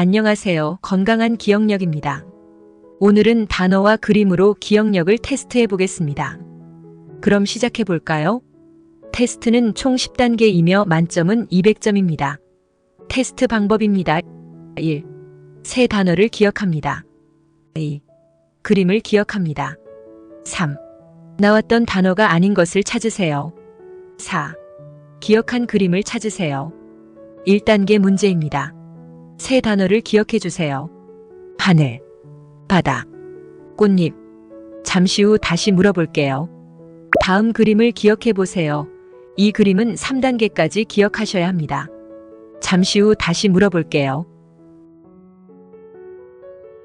안녕하세요. 건강한 기억력입니다. 오늘은 단어와 그림으로 기억력을 테스트해 보겠습니다. 그럼 시작해 볼까요? 테스트는 총 10단계이며 만점은 200점입니다. 테스트 방법입니다. 1. 새 단어를 기억합니다. 2. 그림을 기억합니다. 3. 나왔던 단어가 아닌 것을 찾으세요. 4. 기억한 그림을 찾으세요. 1단계 문제입니다. 새 단어를 기억해 주세요. 하늘, 바다, 꽃잎. 잠시 후 다시 물어볼게요. 다음 그림을 기억해 보세요. 이 그림은 3단계까지 기억하셔야 합니다. 잠시 후 다시 물어볼게요.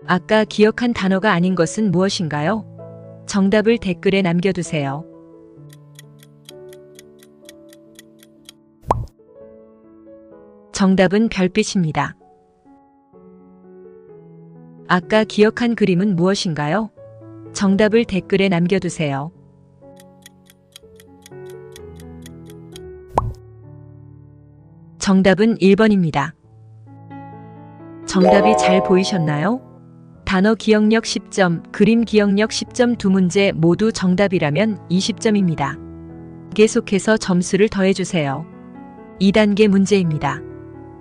아까 기억한 단어가 아닌 것은 무엇인가요? 정답을 댓글에 남겨두세요. 정답은 별빛입니다. 아까 기억한 그림은 무엇인가요? 정답을 댓글에 남겨두세요. 정답은 1번입니다. 정답이 잘 보이셨나요? 단어 기억력 10점, 그림 기억력 10점 두 문제 모두 정답이라면 20점입니다. 계속해서 점수를 더해주세요. 2단계 문제입니다.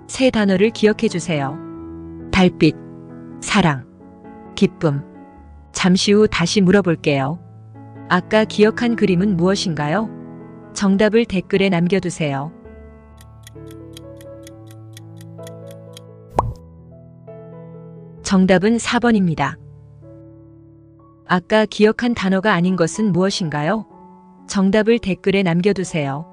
새 단어를 기억해 주세요. 달빛, 사랑, 기쁨. 잠시 후 다시 물어볼게요. 아까 기억한 그림은 무엇인가요? 정답을 댓글에 남겨두세요. 정답은 4번입니다. 아까 기억한 단어가 아닌 것은 무엇인가요? 정답을 댓글에 남겨두세요.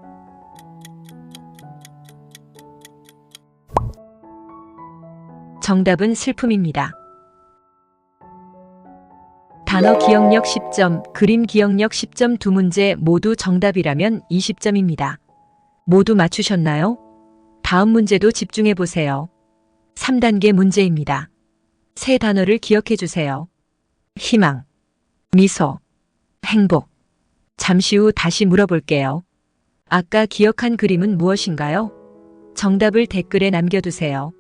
정답은 슬픔입니다. 단어 기억력 10점, 그림 기억력 10점 두 문제 모두 정답이라면 20점입니다. 모두 맞추셨나요? 다음 문제도 집중해 보세요. 3단계 문제입니다. 새 단어를 기억해 주세요. 희망, 미소, 행복. 잠시 후 다시 물어볼게요. 아까 기억한 그림은 무엇인가요? 정답을 댓글에 남겨두세요.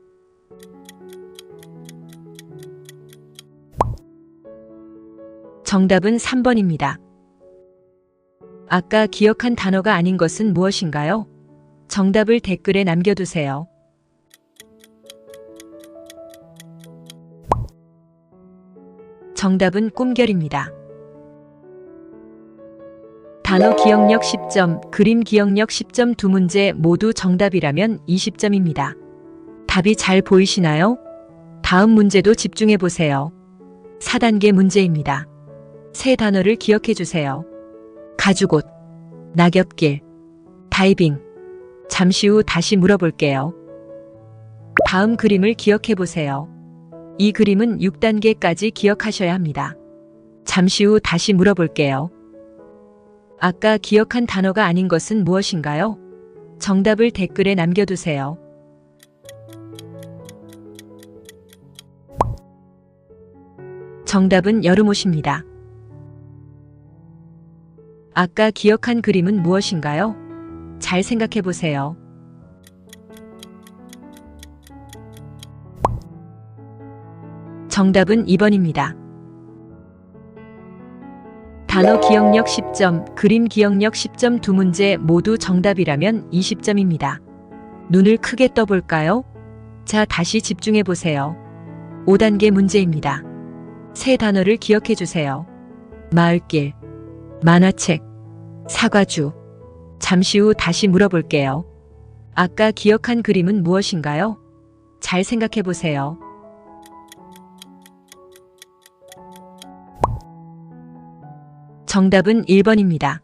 정답은 3번입니다. 아까 기억한 단어가 아닌 것은 무엇인가요? 정답을 댓글에 남겨두세요. 정답은 꿈결입니다. 단어 기억력 10점, 그림 기억력 10점 두 문제 모두 정답이라면 20점입니다. 답이 잘 보이시나요? 다음 문제도 집중해 보세요. 4단계 문제입니다. 새 단어를 기억해 주세요. 가죽옷, 낙엽길, 다이빙. 잠시 후 다시 물어볼게요. 다음 그림을 기억해 보세요. 이 그림은 6단계까지 기억하셔야 합니다. 잠시 후 다시 물어볼게요. 아까 기억한 단어가 아닌 것은 무엇인가요? 정답을 댓글에 남겨두세요. 정답은 여름옷입니다. 아까 기억한 그림은 무엇인가요? 잘 생각해 보세요. 정답은 2번입니다. 단어 기억력 10점, 그림 기억력 10점 두 문제 모두 정답이라면 20점입니다. 눈을 크게 떠볼까요? 자, 다시 집중해 보세요. 5단계 문제입니다. 새 단어를 기억해 주세요. 마을길, 만화책, 사과주. 잠시 후 다시 물어볼게요. 아까 기억한 그림은 무엇인가요? 잘 생각해 보세요. 정답은 1번입니다.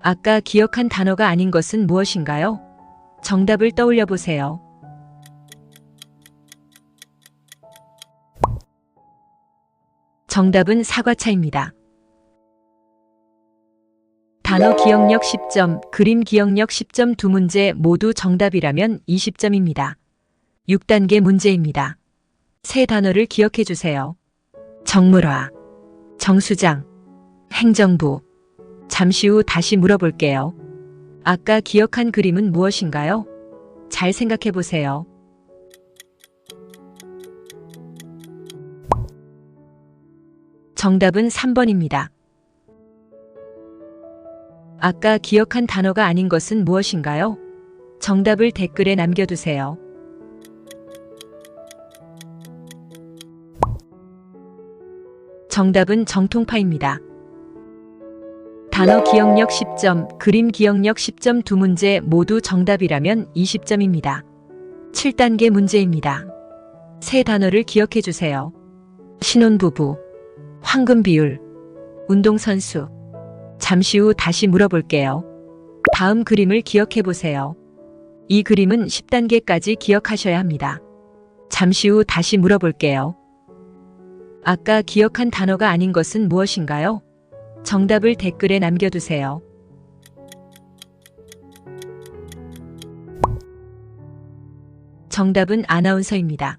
아까 기억한 단어가 아닌 것은 무엇인가요? 정답을 떠올려 보세요. 정답은 사과차입니다. 단어 기억력 10점, 그림 기억력 10점 두 문제 모두 정답이라면 20점입니다. 6단계 문제입니다. 새 단어를 기억해 주세요. 정물화, 정수장, 행정부. 잠시 후 다시 물어볼게요. 아까 기억한 그림은 무엇인가요? 잘 생각해 보세요. 정답은 3번입니다. 아까 기억한 단어가 아닌 것은 무엇인가요? 정답을 댓글에 남겨두세요. 정답은 정통파입니다. 단어 기억력 10점, 그림 기억력 10점 두 문제 모두 정답이라면 20점입니다. 7단계 문제입니다. 세 단어를 기억해 주세요. 신혼부부, 황금 비율, 운동선수. 잠시 후 다시 물어볼게요. 다음 그림을 기억해 보세요. 이 그림은 10단계까지 기억하셔야 합니다. 잠시 후 다시 물어볼게요. 아까 기억한 단어가 아닌 것은 무엇인가요? 정답을 댓글에 남겨두세요. 정답은 아나운서입니다.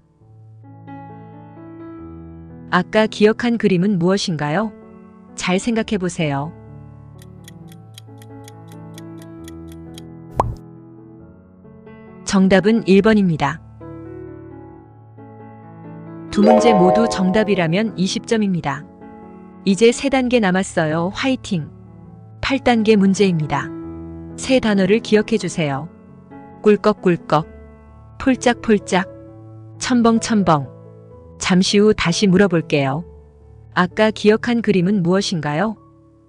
아까 기억한 그림은 무엇인가요? 잘 생각해 보세요. 정답은 1번입니다. 두 문제 모두 정답이라면 20점입니다. 이제 세 단계 남았어요. 화이팅! 8단계 문제입니다. 세 단어를 기억해 주세요. 꿀꺽꿀꺽, 폴짝폴짝, 첨벙첨벙. 잠시 후 다시 물어볼게요. 아까 기억한 그림은 무엇인가요?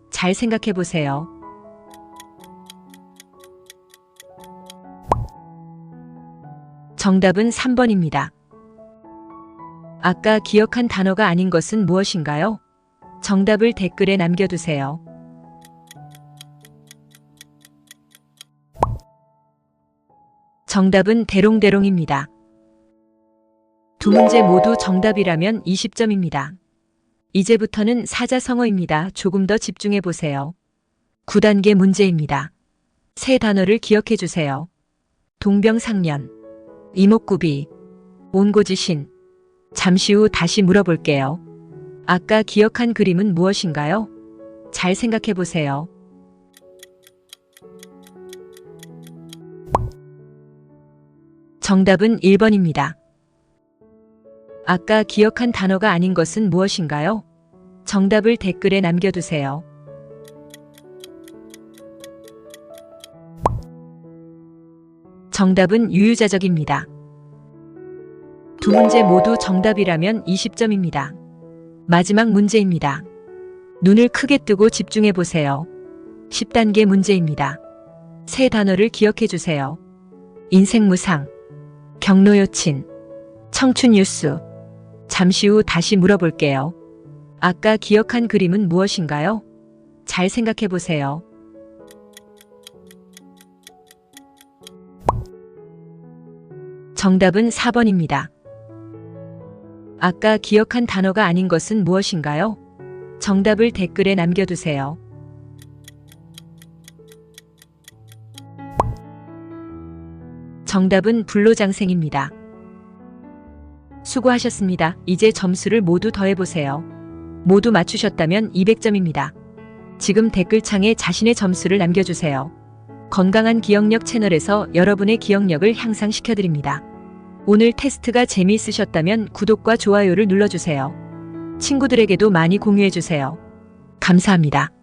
잘 생각해 보세요. 정답은 3번입니다. 아까 기억한 단어가 아닌 것은 무엇인가요? 정답을 댓글에 남겨두세요. 정답은 대롱대롱입니다. 두 문제 모두 정답이라면 20점입니다. 이제부터는 사자성어입니다. 조금 더 집중해 보세요. 9단계 문제입니다. 세 단어를 기억해 주세요. 동병상련, 이목구비, 온고지신. 잠시 후 다시 물어볼게요. 아까 기억한 그림은 무엇인가요? 잘 생각해 보세요. 정답은 1번입니다. 아까 기억한 단어가 아닌 것은 무엇인가요? 정답을 댓글에 남겨두세요. 정답은 유유자적입니다. 두 문제 모두 정답이라면 20점입니다. 마지막 문제입니다. 눈을 크게 뜨고 집중해 보세요. 10단계 문제입니다. 세 단어를 기억해 주세요. 인생 무상, 경로요친, 청춘 뉴스. 잠시 후 다시 물어볼게요. 아까 기억한 그림은 무엇인가요? 잘 생각해 보세요. 정답은 4번입니다. 아까 기억한 단어가 아닌 것은 무엇인가요? 정답을 댓글에 남겨두세요. 정답은 불로장생입니다. 수고하셨습니다. 이제 점수를 모두 더해보세요. 모두 맞추셨다면 200점입니다. 지금 댓글창에 자신의 점수를 남겨주세요. 건강한 기억력 채널에서 여러분의 기억력을 향상시켜드립니다. 오늘 테스트가 재미있으셨다면 구독과 좋아요를 눌러주세요. 친구들에게도 많이 공유해주세요. 감사합니다.